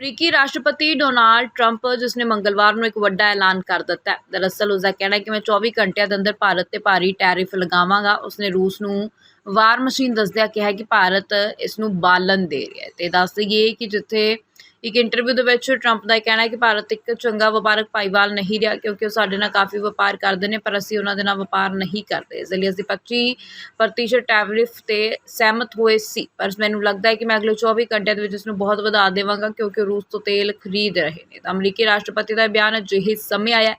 ਅਮਰੀਕੀ ਰਾਸ਼ਟਰਪਤੀ Donald Trump, ਜਿਸ ਨੇ ਮੰਗਲਵਾਰ ਨੂੰ ਇੱਕ ਵੱਡਾ ਐਲਾਨ ਕਰ ਦਿੱਤਾ ਹੈ। ਦਰਅਸਲ ਉਸ ਦਾ ਕਹਿਣਾ ਹੈ ਕਿ ਮੈਂ 24 ਘੰਟਿਆਂ ਦੇ ਅੰਦਰ ਭਾਰਤ ਤੇ ਭਾਰੀ ਟੈਰਿਫ ਲਗਾਵਾਂਗਾ। ਉਸਨੇ ਰੂਸ ਨੂੰ ਵਾਰ ਮਸ਼ੀਨ ਦੱਸਦਿਆਂ ਕਿਹਾ ਕਿ ਭਾਰਤ ਇਸ ਨੂੰ ਬਾਲਣ ਦੇ ਰਿਹਾ ਹੈ। ਤੇ ਦੱਸ ਦਈਏ ਕਿ ਜਿੱਥੇ ਇੱਕ ਇੰਟਰਵਿਊ ਦੇ ਵਿੱਚ ਟਰੰਪ ਦਾ ਇਹ ਕਹਿਣਾ ਹੈ ਕਿ ਭਾਰਤ ਇੱਕ ਚੰਗਾ ਵਪਾਰਕ ਭਾਈਵਾਲ ਨਹੀਂ ਰਿਹਾ ਕਿਉਂਕਿ ਉਹ ਸਾਡੇ ਨਾਲ ਕਾਫੀ ਵਪਾਰ ਕਰਦੇ ਨੇ, ਪਰ ਅਸੀਂ ਉਹਨਾਂ ਦੇ ਨਾਲ ਵਪਾਰ ਨਹੀਂ ਕਰਦੇ। ਇਸ ਲਈ ਅਸੀਂ 25 ਪ੍ਰਤੀਸ਼ਤ ਟੈਰਿਫ ਤੇ ਸਹਿਮਤ ਹੋਏ ਸੀ। ਪਰ ਮੈਨੂੰ ਲੱਗਦਾ ਹੈ ਕਿ ਮੈਂ ਅਗਲੇ 24 ਘੰਟਿਆਂ ਦੇ ਵਿੱਚ ਇਸ ਨੂੰ ਬਹੁਤ ਵਧਾ ਦੇਵਾਂਗਾ ਕਿਉਂਕਿ ਉਹ ਰੂਸ ਤੋਂ ਤੇਲ ਖਰੀਦ ਰਹੇ ਨੇ। ਤਾਂ ਅਮਰੀਕੀ ਰਾਸ਼ਟਰਪਤੀ ਦਾ ਇਹ ਬਿਆਨ ਅਜਿਹੇ ਸਮੇਂ ਆਇਆ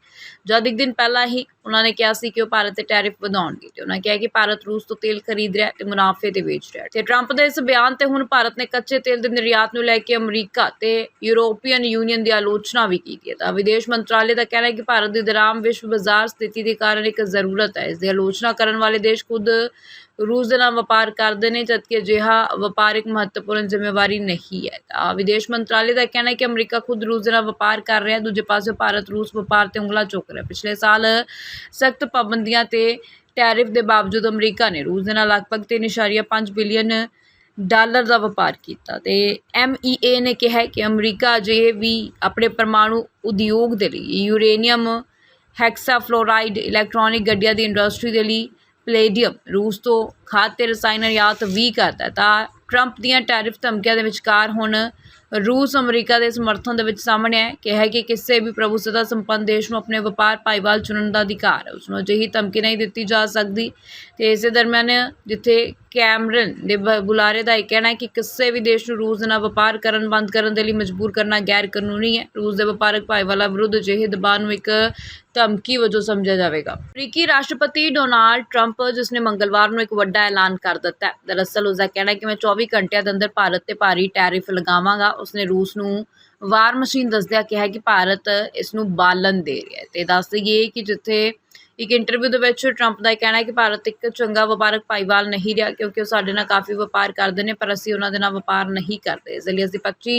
ਜਦ ਇੱਕ ਦਿਨ ਪਹਿਲਾਂ ਹੀ ਉਹਨਾਂ ਨੇ ਕਿਹਾ ਸੀ ਕਿ ਉਹ ਭਾਰਤ ਤੇ ਟੈਰਿਫ ਵਧਾਉਣਗੇ ਤੇ ਉਹਨਾਂ ਕਿਹਾ ਕਿ ਭਾਰਤ ਰੂਸ ਤੋਂ ਤੇਲ ਖਰੀਦ ਰਿਹਾ ਹੈ ਤੇ ਮੁਨਾਫੇ ਤੇ ਵੇਚ ਰਿਹਾ ਹੈ। ਤੇ ਟਰੰਪ ਦੇ ਇਸ ਬਿਆਨ ਤੇ ਹੁਣ ਭਾਰਤ ਨੇ ਕੱਚੇ ਤੇਲ ਦੇ ਨਿਰਯਾਤ ਨੂੰ ਲੈ ਕੇ ਅਮਰੀਕਾ ਤੇ ਯੂਰੋਪੀਅਨ ਯੂਨੀਅਨ ਦੀ ਆਲੋਚਨਾ ਵੀ ਕੀਤੀ ਹੈ। ਤਾਂ ਵਿਦੇਸ਼ ਮੰਤਰਾਲੇ ਦਾ ਕਹਿਣਾ ਹੈ ਕਿ ਭਾਰਤ ਦੀ ਦਰਾਮ ਵਿਸ਼ਵ ਬਾਜ਼ਾਰ ਸਥਿਤੀ ਦੇ ਕਾਰਨ ਇੱਕ ਜ਼ਰੂਰਤ ਹੈ। ਇਸ ਦੀ ਆਲੋਚਨਾ ਕਰਨ ਵਾਲੇ ਦੇਸ਼ ਖੁਦ ਰੂਸ ਦੇ ਨਾਲ ਵਪਾਰ ਕਰਦੇ ਨੇ, ਜਦਕਿ ਅਜਿਹਾ ਵਪਾਰਿਕ ਮਹੱਤਵਪੂਰਨ ਜ਼ਿੰਮੇਵਾਰੀ ਨਹੀਂ ਹੈ। ਤਾਂ ਵਿਦੇਸ਼ ਮੰਤਰਾਲੇ ਦਾ ਕਹਿਣਾ ਹੈ ਕਿ ਅਮਰੀਕਾ ਖੁਦ ਰੂਸ ਦੇ ਨਾਲ ਵਪਾਰ ਕਰ ਰਿਹਾ ਹੈ। ਦੂਜੇ ਪਾਸੇ ਭਾਰਤ ਰੂਸ ਵਪਾਰ ਤੇ ਉਂਗਲਾ ਚੁੱਕ ਰਿਹਾ ਪਿਛਲੇ ਸਾਲ ਸਖਤ ਪਾਬੰਦੀਆਂ ਤੇ ਟੈਰਿਫ ਦੇ ਬਾਵਜੂਦ ਅਮਰੀਕਾ ਨੇ ਰੂਸ ਦੇ ਨਾਲ ਲਗਭਗ 3.5 ਬਿਲੀਅਨ ਡਾਲਰ ਦਾ ਵਪਾਰ ਕੀਤਾ ਅਤੇ ਐਮ ਈ ਏ ਨੇ ਕਿਹਾ ਕਿ ਅਮਰੀਕਾ ਅਜੇ ਵੀ ਆਪਣੇ ਪਰਮਾਣੂ ਉਦਯੋਗ ਦੇ ਲਈ ਯੂਰੇਨੀਅਮ ਹੈਕਸਾਫਲੋਰਾਈਡ ਇਲੈਕਟ੍ਰੋਨਿਕ ਗੱਡੀਆਂ ਦੀ ਇੰਡਸਟਰੀ ਦੇ ਲਈ ਪਲੇਡੀਅਮ ਰੂਸ ਤੋਂ ਖਾਦ ਅਤੇ ਰਸਾਇਣ ਨਿਰਯਾਤ ਵੀ ਕਰਦਾ ਤਾਂ ਟਰੰਪ ਦੀਆਂ ਟੈਰਿਫ ਧਮਕੀਆਂ ਦੇ ਵਿਚਕਾਰ ਹੁਣ ਰੂਸ ਅਮਰੀਕਾ ਦੇ ਸਮਰਥਨ ਦੇ ਵਿੱਚ ਸਾਹਮਣੇ ਹੈ ਕਿਹਾ ਕਿ ਕਿਸੇ ਵੀ ਪ੍ਰਭੂਸੱਤਾ ਸੰਪੰਨ ਦੇਸ਼ ਨੂੰ ਆਪਣੇ ਵਪਾਰ ਭਾਈਵਾਲ ਚੁਣਨ ਦਾ ਅਧਿਕਾਰ ਹੈ। ਉਸ ਨੂੰ ਅਜਿਹੀ ਧਮਕੀ ਨਹੀਂ ਦਿੱਤੀ ਜਾ ਸਕਦੀ ਤੇ ਇਸੇ ਦਰਮਿਆਨ ਜਿੱਥੇ ਕੈਮਰਨ ਦੇ ਬ- ਬੁਲਾਰੇ ਦਾ ਇਹ ਕਹਿਣਾ ਹੈ ਕਿ ਕਿਸੇ ਵੀ ਦੇਸ਼ ਨੂੰ ਰੂਸ ਦੇ ਨਾਲ ਵਪਾਰ ਕਰਨ, ਬੰਦ ਕਰਨ ਦੇ ਲਈ ਮਜਬੂਰ ਕਰਨਾ ਗੈਰ ਕਾਨੂੰਨੀ ਹੈ। ਰੂਸ ਦੇ ਵਪਾਰਕ ਭਾਈਵਾਲਾ ਵਿਰੁੱਧ ਅਜਿਹੇ ਦਬਾਅ ਨੂੰ ਇੱਕ ਧਮਕੀ ਵਜੋਂ ਸਮਝਿਆ ਜਾਵੇਗਾ। ਅਮਰੀਕੀ ਰਾਸ਼ਟਰਪਤੀ ਡੋਨਾਲਡ ਟਰੰਪ, ਜਿਸ ਨੇ ਮੰਗਲਵਾਰ ਨੂੰ ਇੱਕ ਵੱਡਾ ਐਲਾਨ ਕਰ ਦਿੱਤਾ ਹੈ। ਦਰਅਸਲ ਉਸ ਦਾ ਕਹਿਣਾ ਹੈ ਕਿ ਮੈਂ 24 ਘੰਟਿਆਂ ਦੇ ਅੰਦਰ ਭਾਰਤ ਤੇ ਭਾਰੀ ਟੈਰਿਫ ਲਗਾਵਾਂਗਾ। ਉਸਨੇ ਰੂਸ ਨੂੰ ਵਾਰ ਮਸ਼ੀਨ ਦੱਸਦਿਆਂ ਕਿਹਾ ਕਿ ਭਾਰਤ ਇਸ ਨੂੰ ਬਾਲਣ ਦੇ ਰਿਹਾ ਹੈ ਤੇ ਦੱਸ ਦਈਏ ਕਿ ਜਿੱਥੇ ਇੱਕ ਇੰਟਰਵਿਊ ਦੇ ਵਿੱਚ ਟਰੰਪ ਦਾ ਇਹ ਕਹਿਣਾ ਹੈ ਕਿ ਭਾਰਤ ਇੱਕ ਚੰਗਾ ਵਪਾਰਕ ਭਾਈਵਾਲ ਨਹੀਂ ਰਿਹਾ ਕਿਉਂਕਿ ਉਹ ਸਾਡੇ ਨਾਲ ਕਾਫੀ ਵਪਾਰ ਕਰਦੇ ਨੇ, ਪਰ ਅਸੀਂ ਉਹਨਾਂ ਦੇ ਨਾਲ ਵਪਾਰ ਨਹੀਂ ਕਰਦੇ। ਇਸ ਲਈ ਅਸੀਂ 25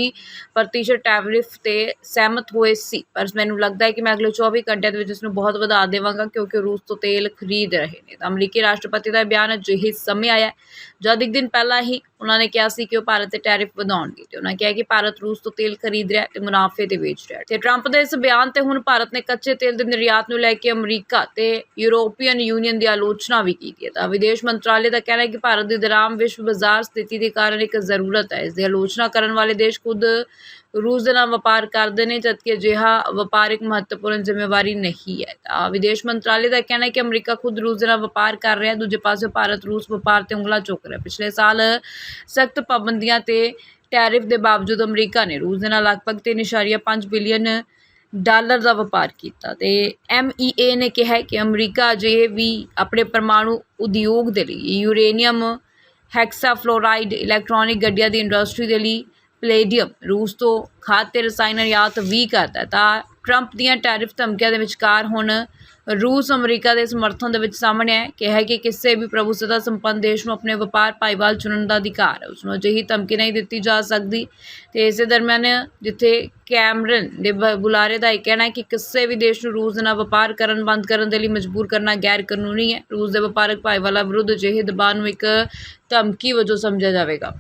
ਪ੍ਰਤੀਸ਼ਤ ਟੈਰਿਫ ਤੇ ਸਹਿਮਤ ਹੋਏ ਸੀ। ਪਰ ਮੈਨੂੰ ਲੱਗਦਾ ਹੈ ਕਿ ਮੈਂ ਅਗਲੇ 24 ਘੰਟਿਆਂ ਦੇ ਵਿੱਚ ਇਸ ਨੂੰ ਬਹੁਤ ਵਧਾ ਦੇਵਾਂਗਾ ਕਿਉਂਕਿ ਉਹ ਰੂਸ ਤੋਂ ਤੇਲ ਖਰੀਦ ਰਹੇ ਨੇ। ਤਾਂ ਅਮਰੀਕੀ ਰਾਸ਼ਟਰਪਤੀ ਦਾ ਇਹ ਬਿਆਨ ਅਜਿਹੇ ਸਮੇਂ ਆਇਆ ਜਦ ਇੱਕ ਦਿਨ ਪਹਿਲਾਂ ਹੀ ਉਹਨਾਂ ਨੇ ਕਿਹਾ ਸੀ ਕਿ ਉਹ ਭਾਰਤ ਤੇ ਟੈਰਿਫ ਵਧਾਉਣਗੇ ਤੇ ਉਹਨਾਂ ਕਿਹਾ ਕਿ ਭਾਰਤ ਰੂਸ ਤੋਂ ਤੇਲ ਖਰੀਦ ਰਿਹਾ ਤੇ ਮੁਨਾਫੇ ਤੇ ਵੇਚ ਰਿਹਾ ਤੇ ਟਰੰਪ ਦੇ ਇਸ ਬਿਆਨ ਤੇ ਹੁਣ ਭਾਰਤ ਨੇ ਕੱਚੇ ਤੇਲ ਦੇ ਨਿਰਯਾਤ ਨੂੰ ਲੈ ਕੇ ਅਮਰੀਕਾ ਤੇ ਯੂਰੋਪੀਅਨ ਯੂਨੀਅਨ ਦੀ ਆਲੋਚਨਾ ਵੀ ਕੀਤੀ ਹੈ। ਤਾਂ ਵਿਦੇਸ਼ ਮੰਤਰਾਲੇ ਦਾ ਕਹਿਣਾ ਹੈ ਕਿ ਭਾਰਤ ਦੀ ਦਰਾਮ ਵਿਸ਼ਵ ਬਾਜ਼ਾਰ ਸਥਿਤੀ ਦੇ ਕਾਰਨ ਇੱਕ ਜ਼ਰੂਰਤ ਹੈ। ਇਸ ਦੀ ਆਲੋਚਨਾ ਕਰਨ ਵਾਲੇ ਦੇਸ਼ ਖੁਦ ਰੂਸ ਦੇ ਨਾਲ ਵਪਾਰ ਕਰਦੇ ਨੇ, ਜਦਕਿ ਅਜਿਹਾ ਵਪਾਰਿਕ ਮਹੱਤਵਪੂਰਨ ਜ਼ਿੰਮੇਵਾਰੀ ਨਹੀਂ ਹੈ। ਤਾਂ ਵਿਦੇਸ਼ ਮੰਤਰਾਲੇ ਦਾ ਕਹਿਣਾ ਹੈ ਕਿ ਅਮਰੀਕਾ ਖੁਦ ਰੂਸ ਦੇ ਨਾਲ ਵਪਾਰ ਕਰ ਰਿਹਾ ਹੈ। ਦੂਜੇ ਪਾਸੇ ਭਾਰਤ ਰੂਸ ਵਪਾਰ ਤੇ ਉਂਗਲਾ ਚੁੱਕ ਰਿਹਾ ਪਿਛਲੇ ਸਾਲ ਸਖਤ ਪਾਬੰਦੀਆਂ ਤੇ ਟੈਰਿਫ ਦੇ ਬਾਵਜੂਦ ਅਮਰੀਕਾ ਨੇ ਰੂਸ ਦੇ ਨਾਲ ਲਗਭਗ 3.5 ਬਿਲੀਅਨ ਡਾਲਰ ਦਾ ਵਪਾਰ ਕੀਤਾ ਤੇ MEA ਨੇ ਕਿਹਾ ਕਿ ਅਮਰੀਕਾ ਅਜੇ ਵੀ ਆਪਣੇ ਪਰਮਾਣੂ ਉਦਯੋਗ ਦੇ ਲਈ ਯੂਰੇਨੀਅਮ ਹੈਕਸਾਫਲੋਰਾਈਡ ਇਲੈਕਟ੍ਰੋਨਿਕ ਗੱਡੀਆਂ ਦੀ ਇੰਡਸਟਰੀ ਦੇ ਲਈ ਪਲੇਡੀਅਮ ਰੂਸ ਤੋਂ ਖਾਦ ਤੇ ਰਸਾਇਣ ਨਿਰਯਾਤ ਵੀ ਕਰਦਾ ਤਾਂ ਟਰੰਪ ਦੀਆਂ ਟੈਰਿਫ ਧਮਕੀਆਂ ਦੇ ਵਿਚਕਾਰ ਹੁਣ ਰੂਸ ਅਮਰੀਕਾ ਦੇ ਸਮਰਥਨ ਦੇ ਵਿੱਚ ਸਾਹਮਣੇ ਹੈ। ਕਿਹਾ ਕਿ ਕਿਸੇ ਵੀ ਪ੍ਰਭੂਸੱਤਾ ਸੰਪੰਨ ਦੇਸ਼ ਨੂੰ ਆਪਣੇ ਵਪਾਰ ਭਾਈਵਾਲ ਚੁਣਨ ਦਾ ਅਧਿਕਾਰ ਹੈ। ਉਸ ਨੂੰ ਅਜਿਹੀ ਧਮਕੀ ਨਹੀਂ ਦਿੱਤੀ ਜਾ ਸਕਦੀ। ਤੇ ਇਸੇ ਦਰਮਿਆਨ ਜਿੱਥੇ ਕੈਮਰਨ ਦੇ ਬ- ਬੁਲਾਰੇ ਦਾ ਇਹ ਕਹਿਣਾ ਹੈ ਕਿ ਕਿਸੇ ਵੀ ਦੇਸ਼ ਨੂੰ ਰੂਸ ਦੇ ਨਾਲ ਵਪਾਰ ਕਰਨ, ਬੰਦ ਕਰਨ ਦੇ ਲਈ ਮਜਬੂਰ ਕਰਨਾ ਗੈਰ ਕਾਨੂੰਨੀ ਹੈ। ਰੂਸ ਦੇ ਵਪਾਰਕ ਭਾਈਵਾਲਾ ਵਿਰੁੱਧ ਅਜਿਹੇ ਦਬਾਅ ਨੂੰ ਇੱਕ ਧਮਕੀ ਵਜੋਂ ਸਮਝਿਆ ਜਾਵੇਗਾ।